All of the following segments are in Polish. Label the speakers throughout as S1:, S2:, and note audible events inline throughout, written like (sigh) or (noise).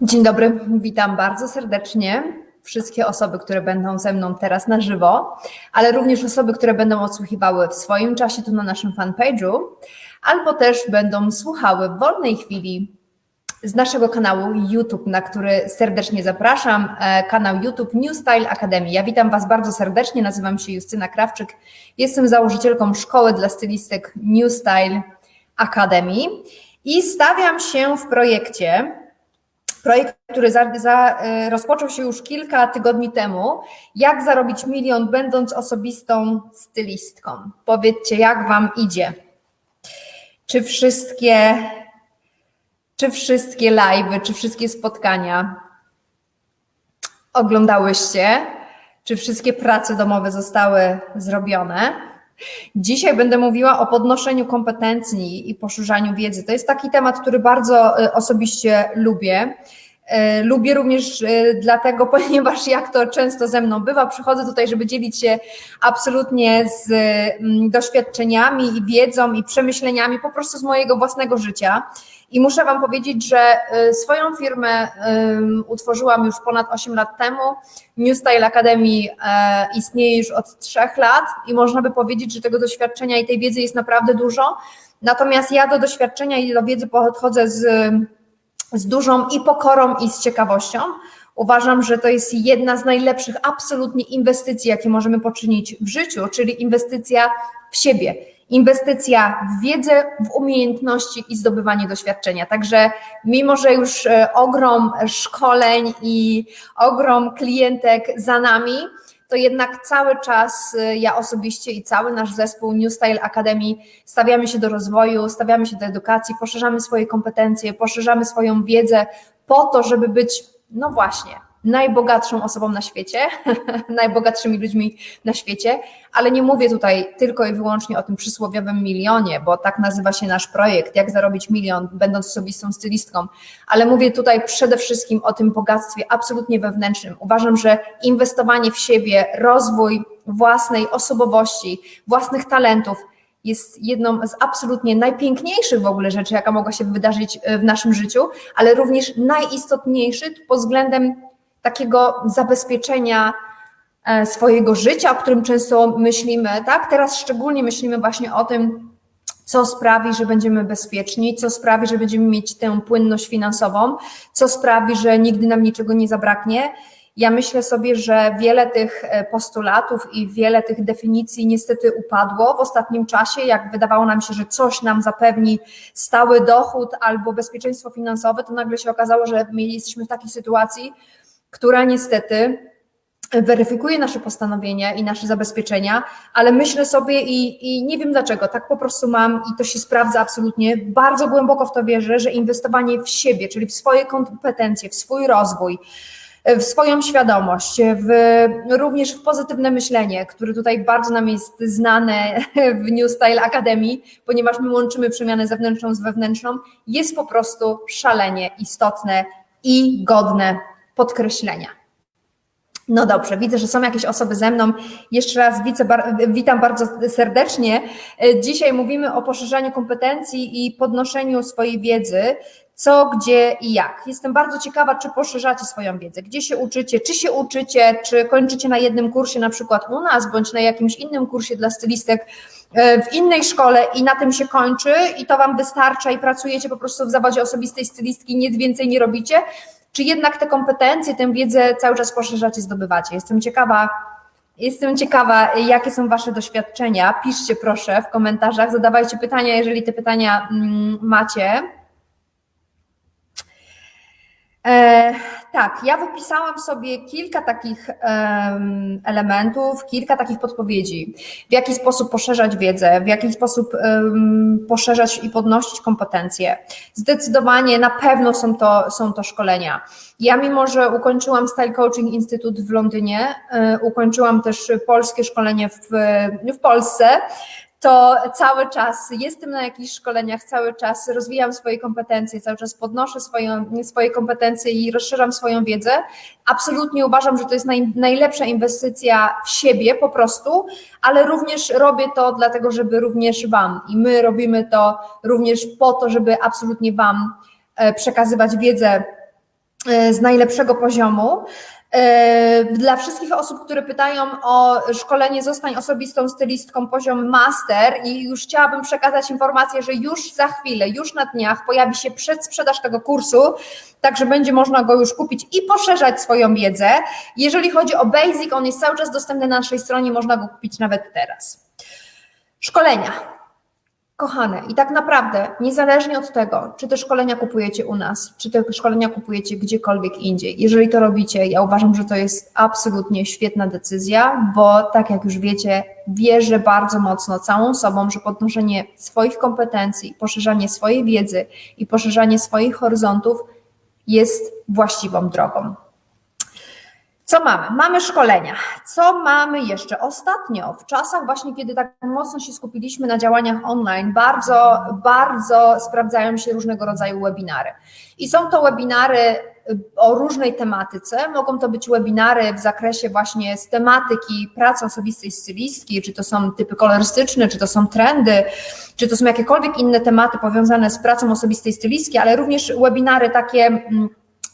S1: Dzień dobry, witam bardzo serdecznie wszystkie osoby, które będą ze mną teraz na żywo, ale również osoby, które będą odsłuchiwały w swoim czasie tu na naszym fanpage'u, albo też będą słuchały w wolnej chwili z naszego kanału YouTube, na który serdecznie zapraszam, e, kanał YouTube New Style Academy. Ja witam Was bardzo serdecznie, nazywam się Justyna Krawczyk, jestem założycielką szkoły dla stylistek New Style Academy i stawiam się w projekcie, projekt, który za, za, e, rozpoczął się już kilka tygodni temu, jak zarobić milion będąc osobistą stylistką. Powiedzcie, jak Wam idzie? Czy wszystkie czy wszystkie live'y, czy wszystkie spotkania oglądałyście? Czy wszystkie prace domowe zostały zrobione? Dzisiaj będę mówiła o podnoszeniu kompetencji i poszerzaniu wiedzy. To jest taki temat, który bardzo e, osobiście lubię. E, lubię również e, dlatego, (laughs) ponieważ jak to często ze mną bywa, przychodzę tutaj, żeby dzielić się absolutnie z mm, doświadczeniami i wiedzą i przemyśleniami po prostu z mojego własnego życia. I muszę Wam powiedzieć, że y, swoją firmę utworzyłam już ponad 8 lat temu. New Style Academy e, istnieje już od 3 lat i można by powiedzieć, że tego doświadczenia i tej wiedzy jest naprawdę dużo. Natomiast ja do doświadczenia i do wiedzy podchodzę z, z dużą i pokorą, i z ciekawością. Uważam, że to jest jedna z najlepszych absolutnie inwestycji, jakie możemy poczynić w życiu, czyli inwestycja w siebie inwestycja w wiedzę, w umiejętności i zdobywanie doświadczenia. Także mimo, że już e, ogrom szkoleń i ogrom klientek za nami, to jednak cały czas e, ja osobiście i cały nasz zespół New Style Academy stawiamy się do rozwoju, stawiamy się do edukacji, poszerzamy swoje kompetencje, poszerzamy swoją wiedzę po to, żeby być, no właśnie, najbogatszą osobą na świecie, (laughs) najbogatszymi ludźmi na świecie, ale nie mówię tutaj tylko i wyłącznie o tym przysłowiowym milionie, bo tak nazywa się nasz projekt, jak zarobić milion, będąc osobistą stylistką, ale mówię tutaj przede wszystkim o tym bogactwie absolutnie wewnętrznym. Uważam, że inwestowanie w siebie, rozwój własnej osobowości, własnych talentów, jest jedną z absolutnie najpiękniejszych w ogóle rzeczy, jaka mogła się wydarzyć w naszym życiu, ale również najistotniejszy pod względem takiego zabezpieczenia e, swojego życia, o którym często myślimy, tak? Teraz szczególnie myślimy właśnie o tym, co sprawi, że będziemy bezpieczni, co sprawi, że będziemy mieć tę płynność finansową, co sprawi, że nigdy nam niczego nie zabraknie. Ja myślę sobie, że wiele tych e, postulatów i wiele tych definicji niestety upadło w ostatnim czasie, jak wydawało nam się, że coś nam zapewni stały dochód albo bezpieczeństwo finansowe, to nagle się okazało, że my jesteśmy w takiej sytuacji, która niestety weryfikuje nasze postanowienia i nasze zabezpieczenia, ale myślę sobie i, i, nie wiem dlaczego, tak po prostu mam i to się sprawdza absolutnie, bardzo głęboko w to wierzę, że inwestowanie w siebie, czyli w swoje kompetencje, w swój rozwój, w swoją świadomość, w, również w pozytywne myślenie, które tutaj bardzo nam jest znane w New Style Academy, ponieważ my łączymy przemianę zewnętrzną z wewnętrzną, jest po prostu szalenie istotne i godne podkreślenia. No dobrze, widzę, że są jakieś osoby ze mną. Jeszcze raz witam bardzo serdecznie. Dzisiaj mówimy o poszerzaniu kompetencji i podnoszeniu swojej wiedzy, co, gdzie i jak. Jestem bardzo ciekawa, czy poszerzacie swoją wiedzę, gdzie się uczycie, czy się uczycie, czy kończycie na jednym kursie, na przykład u nas, bądź na jakimś innym kursie dla stylistek e, w innej szkole i na tym się kończy i to Wam wystarcza i pracujecie po prostu w zawodzie osobistej stylistki, nic więcej nie robicie, czy jednak te kompetencje, tę wiedzę cały czas poszerzacie, zdobywacie? Jestem ciekawa, jestem ciekawa, jakie są Wasze doświadczenia. Piszcie proszę w komentarzach, zadawajcie pytania, jeżeli te pytania mm, macie. E, tak, ja wypisałam sobie kilka takich elementów, kilka takich podpowiedzi, w jaki sposób poszerzać wiedzę, w jaki sposób poszerzać i podnosić kompetencje. Zdecydowanie na pewno są to, są to szkolenia. Ja, mimo że ukończyłam Style Coaching Institute w Londynie, um, ukończyłam też polskie szkolenie w, w Polsce, to cały czas jestem na jakichś szkoleniach, cały czas rozwijam swoje kompetencje, cały czas podnoszę swoje, swoje kompetencje i rozszerzam swoją wiedzę. Absolutnie uważam, że to jest naj, najlepsza inwestycja w siebie po prostu, ale również robię to dlatego, żeby również Wam i my robimy to również po to, żeby absolutnie Wam e, przekazywać wiedzę e, z najlepszego poziomu. E, dla wszystkich osób, które pytają o szkolenie Zostań osobistą stylistką poziom master i już chciałabym przekazać informację, że już za chwilę, już na dniach pojawi się przedsprzedaż tego kursu, także będzie można go już kupić i poszerzać swoją wiedzę. Jeżeli chodzi o Basic, on jest cały czas dostępny na naszej stronie, można go kupić nawet teraz. Szkolenia. Kochane, i tak naprawdę, niezależnie od tego, czy te szkolenia kupujecie u nas, czy te szkolenia kupujecie gdziekolwiek indziej, jeżeli to robicie, ja uważam, że to jest absolutnie świetna decyzja, bo tak jak już wiecie, wierzę bardzo mocno całą sobą, że podnoszenie swoich kompetencji, poszerzanie swojej wiedzy i poszerzanie swoich horyzontów jest właściwą drogą. Co mamy? Mamy szkolenia. Co mamy jeszcze? Ostatnio, w czasach właśnie, kiedy tak mocno się skupiliśmy na działaniach online, bardzo, bardzo sprawdzają się różnego rodzaju webinary. I są to webinary y, o różnej tematyce. Mogą to być webinary w zakresie właśnie z tematyki pracy osobistej stylistki, czy to są typy kolorystyczne, czy to są trendy, czy to są jakiekolwiek inne tematy powiązane z pracą osobistej stylistki, ale również webinary takie mm,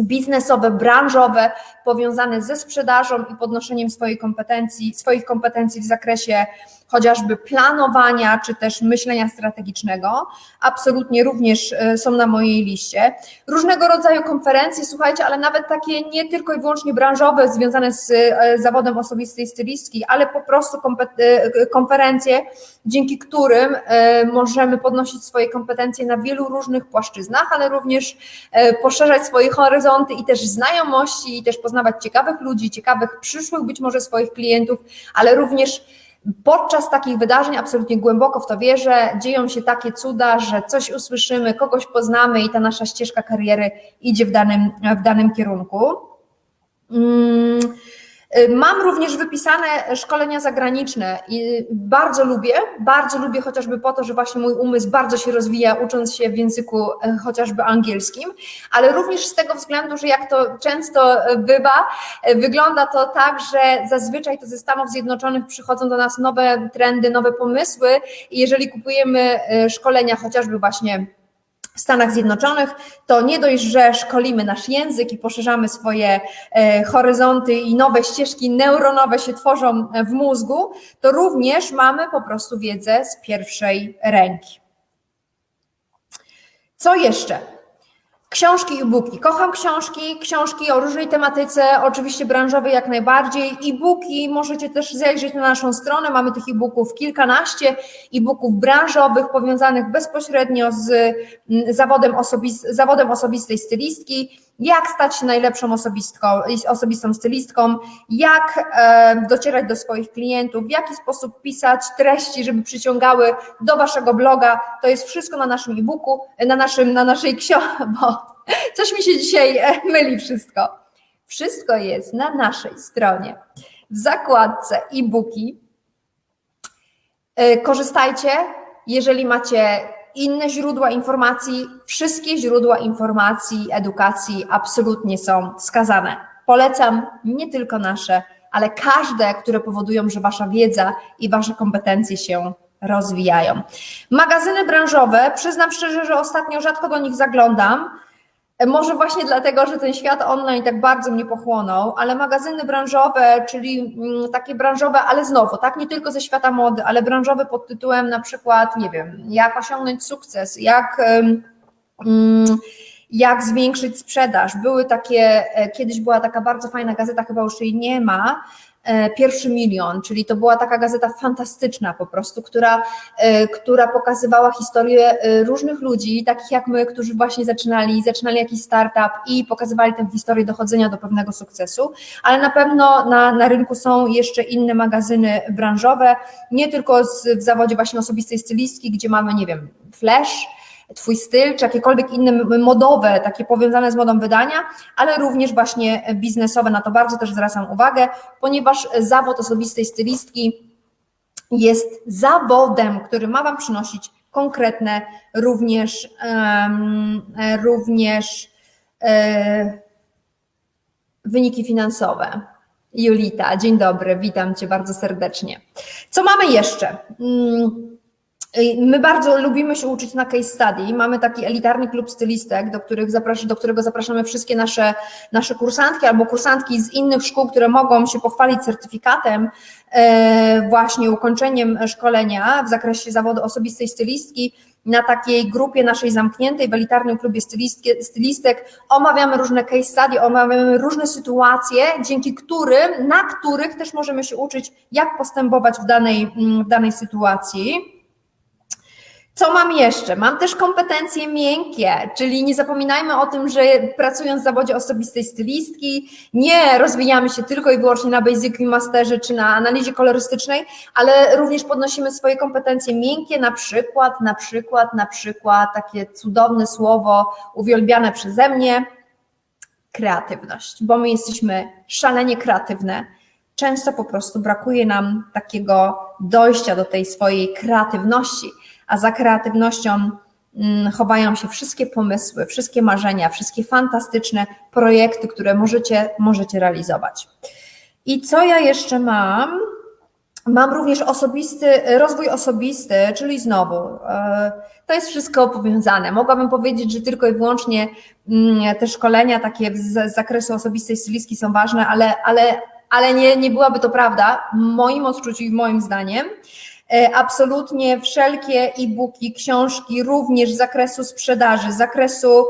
S1: biznesowe, branżowe, powiązane ze sprzedażą i podnoszeniem swojej kompetencji, swoich kompetencji w zakresie chociażby planowania czy też myślenia strategicznego, absolutnie również e, są na mojej liście. Różnego rodzaju konferencje, słuchajcie, ale nawet takie nie tylko i wyłącznie branżowe, związane z e, zawodem osobistej stylistki, ale po prostu e, konferencje, dzięki którym możemy podnosić swoje kompetencje na wielu różnych płaszczyznach, ale również poszerzać swoje horyzonty i też znajomości, i też poznawać ciekawych ludzi, ciekawych przyszłych być może swoich klientów, ale również Podczas takich wydarzeń absolutnie głęboko w to wierzę, dzieją się takie cuda, że coś usłyszymy, kogoś poznamy i ta nasza ścieżka kariery idzie w danym, w danym kierunku. Hmm. Y, mam również wypisane szkolenia zagraniczne i bardzo lubię, bardzo lubię chociażby po to, że właśnie mój umysł bardzo się rozwija, ucząc się w języku e, chociażby angielskim, ale również z tego względu, że jak to często e, bywa, e, wygląda to tak, że zazwyczaj to ze Stanów Zjednoczonych przychodzą do nas nowe trendy, nowe pomysły i jeżeli kupujemy szkolenia chociażby właśnie w Stanach Zjednoczonych, to nie dość, że szkolimy nasz język i poszerzamy swoje e, horyzonty i nowe ścieżki neuronowe się tworzą w mózgu, to również mamy po prostu wiedzę z pierwszej ręki. Co jeszcze? Książki i e-booki. Kocham książki, książki o różnej tematyce, oczywiście branżowej jak najbardziej. E-booki możecie też zajrzeć na naszą stronę. Mamy tych e-booków kilkanaście, e-booków branżowych powiązanych bezpośrednio z mm, zawodem, osobis zawodem osobistej stylistki jak stać się najlepszą osobistką, osobistą stylistką, jak e, docierać do swoich klientów, w jaki sposób pisać treści, żeby przyciągały do waszego bloga. To jest wszystko na naszym e-booku, na, naszym, na naszej książce, (laughs) bo coś mi się dzisiaj e, myli wszystko. Wszystko jest na naszej stronie. W zakładce e-booki. E, korzystajcie, jeżeli macie inne źródła informacji, wszystkie źródła informacji, edukacji absolutnie są wskazane. Polecam nie tylko nasze, ale każde, które powodują, że Wasza wiedza i Wasze kompetencje się rozwijają. Magazyny branżowe, przyznam szczerze, że ostatnio rzadko do nich zaglądam, może właśnie dlatego, że ten świat online tak bardzo mnie pochłonął, ale magazyny branżowe, czyli mm, takie branżowe, ale znowu, tak, nie tylko ze świata mody, ale branżowe pod tytułem na przykład, nie wiem, jak osiągnąć sukces, jak. Um, jak zwiększyć sprzedaż. Były takie, e, kiedyś była taka bardzo fajna gazeta, chyba już jej nie ma, pierwszy milion, czyli to była taka gazeta fantastyczna po prostu, która, e, która pokazywała historię e, różnych ludzi, takich jak my, którzy właśnie zaczynali, zaczynali jakiś startup i pokazywali tę historię dochodzenia do pewnego sukcesu, ale na pewno na, na rynku są jeszcze inne magazyny branżowe, nie tylko z, w zawodzie właśnie osobistej stylistki, gdzie mamy, nie wiem, flash, Twój styl, czy jakiekolwiek inne modowe, takie powiązane z modą wydania, ale również właśnie biznesowe. Na to bardzo też zwracam uwagę, ponieważ zawód osobistej stylistki jest zawodem, który ma Wam przynosić konkretne również, um, również e, wyniki finansowe. Julita, dzień dobry, witam Cię bardzo serdecznie. Co mamy jeszcze? Hmm My bardzo lubimy się uczyć na case study. Mamy taki elitarny klub stylistek, do, których zapras do którego zapraszamy wszystkie nasze, nasze kursantki albo kursantki z innych szkół, które mogą się pochwalić certyfikatem, e, właśnie ukończeniem szkolenia w zakresie zawodu osobistej stylistki. Na takiej grupie naszej zamkniętej, w elitarnym klubie stylistek omawiamy różne case study, omawiamy różne sytuacje, dzięki którym, na których też możemy się uczyć, jak postępować w danej, w danej sytuacji. Co mam jeszcze? Mam też kompetencje miękkie, czyli nie zapominajmy o tym, że pracując w zawodzie osobistej stylistki, nie rozwijamy się tylko i wyłącznie na basic i masterze czy na analizie kolorystycznej, ale również podnosimy swoje kompetencje miękkie, na przykład, na przykład, na przykład takie cudowne słowo uwielbiane przeze mnie, kreatywność, bo my jesteśmy szalenie kreatywne. Często po prostu brakuje nam takiego dojścia do tej swojej kreatywności a za kreatywnością mm, chowają się wszystkie pomysły, wszystkie marzenia, wszystkie fantastyczne projekty, które możecie, możecie realizować. I co ja jeszcze mam? Mam również osobisty, rozwój osobisty, czyli znowu, e, to jest wszystko powiązane. Mogłabym powiedzieć, że tylko i wyłącznie mm, te szkolenia takie z zakresu osobistej stylistki są ważne, ale, ale, ale nie, nie byłaby to prawda, w moim odczuciu i moim zdaniem. E, absolutnie wszelkie e-booki, książki, również z zakresu sprzedaży, z zakresu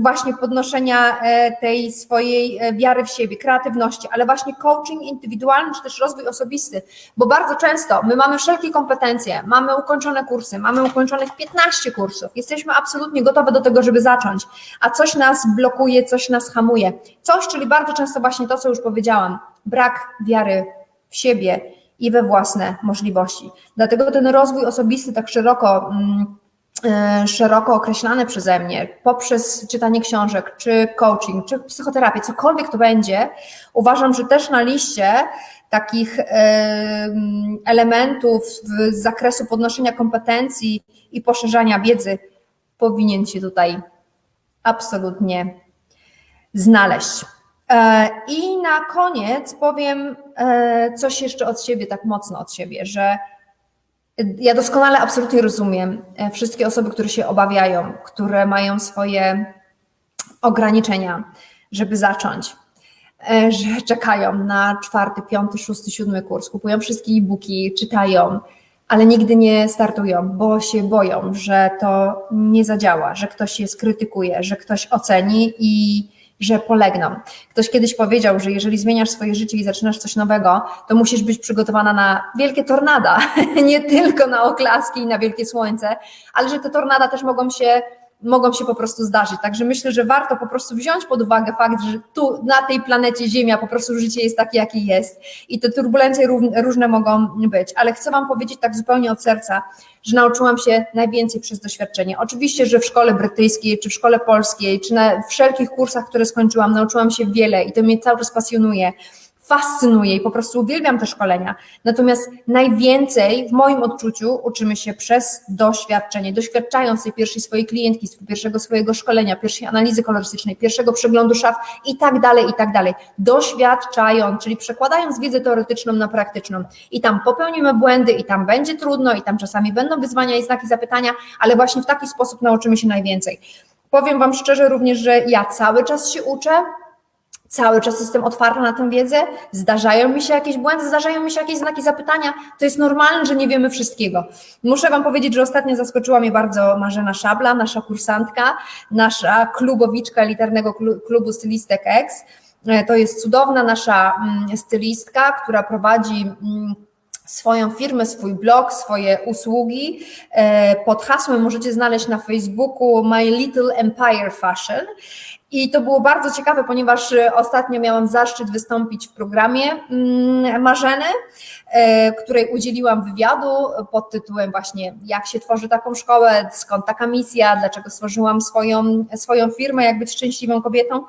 S1: właśnie podnoszenia e, tej swojej e, wiary w siebie, kreatywności, ale właśnie coaching indywidualny czy też rozwój osobisty, bo bardzo często my mamy wszelkie kompetencje, mamy ukończone kursy, mamy ukończonych 15 kursów, jesteśmy absolutnie gotowe do tego, żeby zacząć, a coś nas blokuje, coś nas hamuje. Coś, czyli bardzo często właśnie to, co już powiedziałam, brak wiary w siebie, i we własne możliwości. Dlatego ten rozwój osobisty tak szeroko, mm, e, szeroko określany przeze mnie, poprzez czytanie książek, czy coaching, czy psychoterapię, cokolwiek to będzie, uważam, że też na liście takich e, elementów z zakresu podnoszenia kompetencji i poszerzania wiedzy powinien się tutaj absolutnie znaleźć. E, I na koniec powiem e, coś jeszcze od siebie, tak mocno od siebie, że ja doskonale absolutnie rozumiem e, wszystkie osoby, które się obawiają, które mają swoje ograniczenia, żeby zacząć, że czekają na czwarty, piąty, szósty, siódmy kurs, kupują wszystkie e-booki, czytają, ale nigdy nie startują, bo się boją, że to nie zadziała, że ktoś je skrytykuje, że ktoś oceni i że polegną. Ktoś kiedyś powiedział, że jeżeli zmieniasz swoje życie i zaczynasz coś nowego, to musisz być przygotowana na wielkie tornada, (laughs) nie tylko na oklaski i na wielkie słońce, ale że te tornada też mogą się mogą się po prostu zdarzyć. Także myślę, że warto po prostu wziąć pod uwagę fakt, że tu na tej planecie Ziemia po prostu życie jest takie, jakie jest i te turbulencje różne mogą być. Ale chcę Wam powiedzieć tak zupełnie od serca, że nauczyłam się najwięcej przez doświadczenie. Oczywiście, że w szkole brytyjskiej, czy w szkole polskiej, czy na wszelkich kursach, które skończyłam, nauczyłam się wiele i to mnie cały czas pasjonuje fascynuje i po prostu uwielbiam te szkolenia. Natomiast najwięcej w moim odczuciu uczymy się przez doświadczenie, doświadczając tej pierwszej swojej klientki, pierwszego swojego szkolenia, pierwszej analizy kolorystycznej, pierwszego przeglądu szaf i tak dalej, i tak dalej. Doświadczając, czyli przekładając wiedzę teoretyczną na praktyczną. I tam popełnimy błędy, i tam będzie trudno, i tam czasami będą wyzwania i znaki zapytania, ale właśnie w taki sposób nauczymy się najwięcej. Powiem Wam szczerze również, że ja cały czas się uczę, Cały czas jestem otwarta na tę wiedzę, zdarzają mi się jakieś błędy, zdarzają mi się jakieś znaki zapytania. To jest normalne, że nie wiemy wszystkiego. Muszę Wam powiedzieć, że ostatnio zaskoczyła mnie bardzo Marzena Szabla, nasza kursantka, nasza klubowiczka elitarnego klubu Stylistek X. E, to jest cudowna nasza mm, stylistka, która prowadzi mm, swoją firmę, swój blog, swoje usługi. E, pod hasłem możecie znaleźć na Facebooku My Little Empire Fashion. I to było bardzo ciekawe, ponieważ e, ostatnio miałam zaszczyt wystąpić w programie mm, Marzeny, e, której udzieliłam wywiadu pod tytułem właśnie jak się tworzy taką szkołę, skąd taka misja, dlaczego stworzyłam swoją, swoją firmę, jak być szczęśliwą kobietą.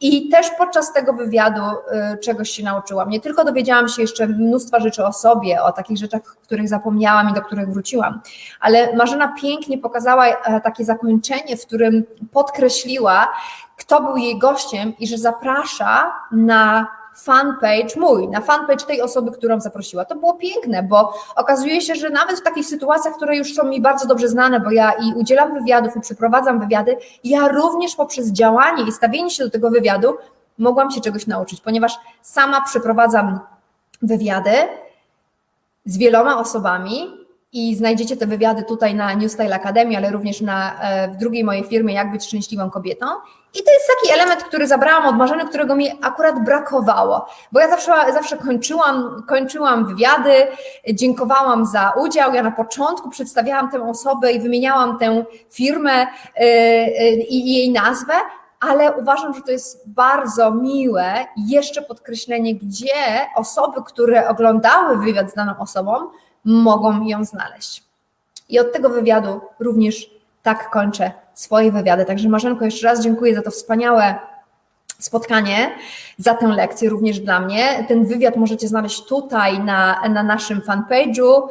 S1: I też podczas tego wywiadu e, czegoś się nauczyłam. Nie tylko dowiedziałam się jeszcze mnóstwa rzeczy o sobie, o takich rzeczach, których zapomniałam i do których wróciłam, ale Marzena pięknie pokazała takie zakończenie, w którym podkreśliła, kto był jej gościem i że zaprasza na fanpage mój, na fanpage tej osoby, którą zaprosiła. To było piękne, bo okazuje się, że nawet w takich sytuacjach, które już są mi bardzo dobrze znane, bo ja i udzielam wywiadów i przeprowadzam wywiady, ja również poprzez działanie i stawienie się do tego wywiadu mogłam się czegoś nauczyć, ponieważ sama przeprowadzam wywiady z wieloma osobami i znajdziecie te wywiady tutaj na New Style Academy, ale również na, e, w drugiej mojej firmie Jak być szczęśliwą kobietą. I to jest taki element, który zabrałam od Marzeny, którego mi akurat brakowało, bo ja zawsze, zawsze kończyłam, kończyłam wywiady, dziękowałam za udział, ja na początku przedstawiałam tę osobę i wymieniałam tę firmę e, e, i jej nazwę, ale uważam, że to jest bardzo miłe jeszcze podkreślenie, gdzie osoby, które oglądały wywiad z daną osobą, mogą ją znaleźć. I od tego wywiadu również tak kończę swoje wywiady. Także Marzenko, jeszcze raz dziękuję za to wspaniałe spotkanie, za tę lekcję również dla mnie. Ten wywiad możecie znaleźć tutaj na, na naszym fanpage'u.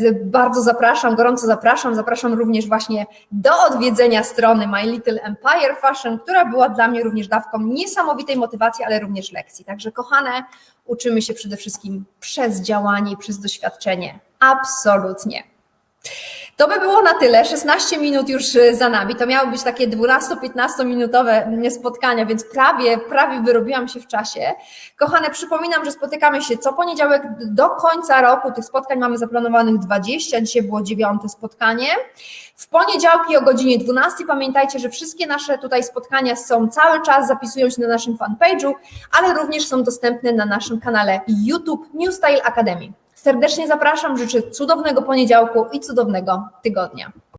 S1: Z, bardzo zapraszam, gorąco zapraszam. Zapraszam również właśnie do odwiedzenia strony My Little Empire Fashion, która była dla mnie również dawką niesamowitej motywacji, ale również lekcji. Także kochane, uczymy się przede wszystkim przez działanie i przez doświadczenie. Absolutnie. To by było na tyle. 16 minut już y, za nami. To miały być takie 12-15 minutowe spotkania, więc prawie, prawie wyrobiłam się w czasie. Kochane, przypominam, że spotykamy się co poniedziałek do końca roku. Tych spotkań mamy zaplanowanych 20. Dzisiaj było dziewiąte spotkanie. W poniedziałki o godzinie 12 pamiętajcie, że wszystkie nasze tutaj spotkania są cały czas, zapisują się na naszym fanpage'u, ale również są dostępne na naszym kanale YouTube New Style Academy. Serdecznie zapraszam, życzę cudownego poniedziałku i cudownego tygodnia.